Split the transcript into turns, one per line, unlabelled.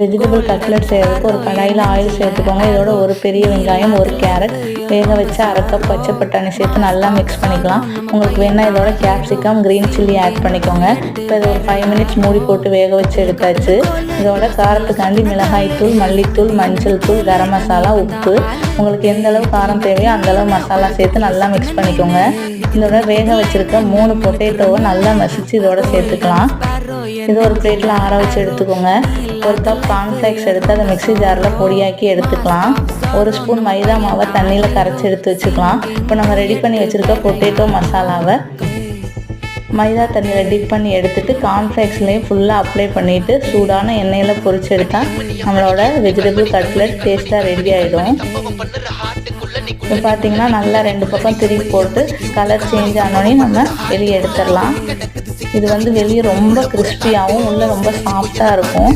Vegetable cutlet செய்கிறதுக்கு ஒரு கடாயில் ஆயில் சேர்த்துக்கோங்க. இதோட ஒரு பெரிய வெங்காயம் ஒரு கேரட். வேக வச்சு அரை கப் பச்சை பட்டாணி சேர்த்து நல்லா மிக்ஸ் பண்ணிக்கலாம். உங்களுக்கு வேணால் இதோட கேப்சிகம் க்ரீன் சில்லி ஆட் பண்ணிக்கோங்க. இப்போ இது ஒரு ஃபைவ் மினிட்ஸ் மூடி போட்டு வேக வச்சு எடுத்தாச்சு. இதோட காரத்துக்காண்டி மிளகாய்த்தூள் மல்லித்தூள் மஞ்சள் தூள் கரம் மசாலா உப்பு. உங்களுக்கு எந்த அளவு காரம் தேவையோ அந்த அளவு மசாலா சேர்த்து நல்லா மிக்ஸ் பண்ணிக்கோங்க. இதோட வேக வச்சுருக்க மூணு பொட்டேட்டோவை நல்லா மசித்து இதோட சேர்த்துக்கலாம். இது ஒரு பிளேட்டில் ஆற வச்சு எடுத்துக்கோங்க. ஒரு கப் கார்ன்ஃப்ளேக்ஸ் எடுத்து அதை மிக்ஸி ஜாரில் பொடியாக்கி எடுத்துக்கலாம். ஒரு ஸ்பூன் மைதா மாவை தண்ணியில் கரைச்சி எடுத்து வச்சுக்கலாம். இப்போ நம்ம ரெடி பண்ணி வச்சுருக்க பொட்டேட்டோ மசாலாவை மைதா தண்ணியில் டிப் பண்ணி எடுத்துட்டு கார்ன்ஃப்ளேக்ஸ்லேயும் ஃபுல்லாக அப்ளை பண்ணிவிட்டு சூடான எண்ணெயில் பொறிச்சு எடுத்தால் நம்மளோட வெஜிடபிள் கட்லெட் டேஸ்ட்டாக ரெடி ஆகிடும் இப்போ பார்த்தீங்கன்னா நல்லா ரெண்டு பக்கம் திருப்பி போட்டு கலர் சேஞ்ச் ஆனோடனே நம்ம வெளியே எடுத்துடலாம். இது வந்து வெளியே ரொம்ப கிறிஸ்பியாகவும் உள்ளே ரொம்ப சாஃப்டாக இருக்கும்.